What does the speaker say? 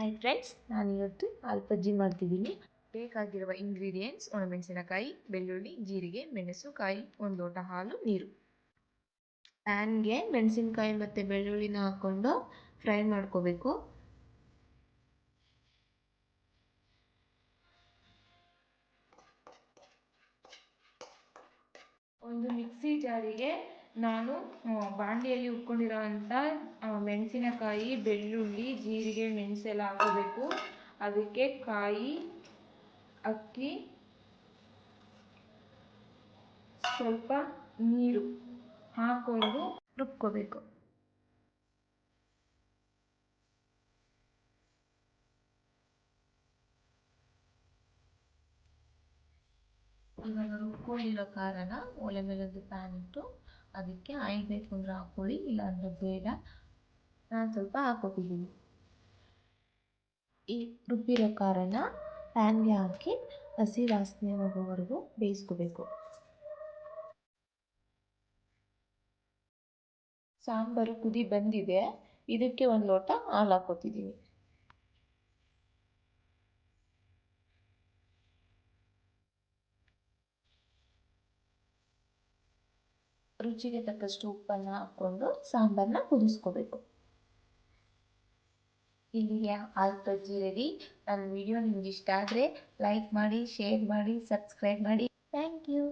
Hi friends ನಾನು ಇವತ್ತು ಅಲ್ಪಜ್ಜಿ ಮಾಡ್ತಿದ್ದೀನಿ. ಬೇಕಾಗಿರುವ ಇಂಗ್ರೀಡಿಯೆಂಟ್ಸ್ ಒಣಮೆಣಸಿನಕಾಯಿ, ಬೆಳ್ಳುಳ್ಳಿ, ಜೀರಿಗೆ, ಮೆಣಸುಕಾಯಿ, ಒಂದು ಲೋಟ ಹಾಲು, ನೀರು. ಪ್ಯಾನ್ಗೆ ಮೆಣಸಿನಕಾಯಿ ಮತ್ತು ಬೆಳ್ಳುಳ್ಳಿನ ಹಾಕ್ಕೊಂಡು ಫ್ರೈ ಮಾಡ್ಕೋಬೇಕು. ಒಂದು ಮಿಕ್ಸಿ ಜಾರಿಗೆ ನಾನು ಬಾಣಲಿಯಲ್ಲಿ ಹುರ್ಕೊಂಡಿರೋವಂಥ ಮೆಣಸಿನಕಾಯಿ, ಬೆಳ್ಳುಳ್ಳಿ, ಜೀರಿಗೆ ಮೆಣಸೆಲ್ಲ ಹಾಕೋಬೇಕು ಅದಕ್ಕೆ ಕಾಯಿ, ಅಕ್ಕಿ, ಸ್ವಲ್ಪ ನೀರು ಹಾಕ್ಕೊಂಡು ರುಬ್ಕೋಬೇಕು. ಇವಾಗ ರುಬ್ಕೊಂಡಿರೋ ಖಾರನ ಒಲೆ ಮೇಲೆ ಒಂದು ಪ್ಯಾನ್ ಇಟ್ಟು ಅದಕ್ಕೆ ಆಯಿಲ್ ಬೇಕು ಅಂದರೆ ಹಾಕ್ಕೊಳ್ಳಿ, ಇಲ್ಲಾಂದರೆ ಬೇಡ ನಾನು ಸ್ವಲ್ಪ ಹಾಕ್ಕೊಟ್ಟಿದ್ದೀನಿ ಈ ರುಬ್ಬಿರೋ ಖಾರನ ಪ್ಯಾನ್ಗೆ ಹಾಕಿ ಹಸಿ ವಾಸನೆ ಹೋಗೋವರೆಗೂ ಬೇಯಿಸ್ಕೋಬೇಕು. ಸಾಂಬಾರು ಕುದಿ ಬಂದಿದೆ. ಇದಕ್ಕೆ ಒಂದು ಲೋಟ ಹಾಲು ಹಾಕ್ಕೊತಿದ್ದೀನಿ ರುಚಿಗೆ ತಕ್ಕಷ್ಟು ಉಪ್ಪನ್ನ ಹಾಕ್ಕೊಂಡು ಸಾಂಬಾರನ್ನ ಕುದಿಸ್ಕೋಬೇಕು. ಇಲ್ಲಿಗೆ ಹಾಲು ಬಜ್ಜಿ ರೆಡಿ ನನ್ನ ವಿಡಿಯೋ ನಿಮ್ಗೆ ಇಷ್ಟ ಆದರೆ ಲೈಕ್ ಮಾಡಿ ಶೇರ್ ಮಾಡಿ ಸಬ್ಸ್ಕ್ರೈಬ್ ಮಾಡಿ. Thank you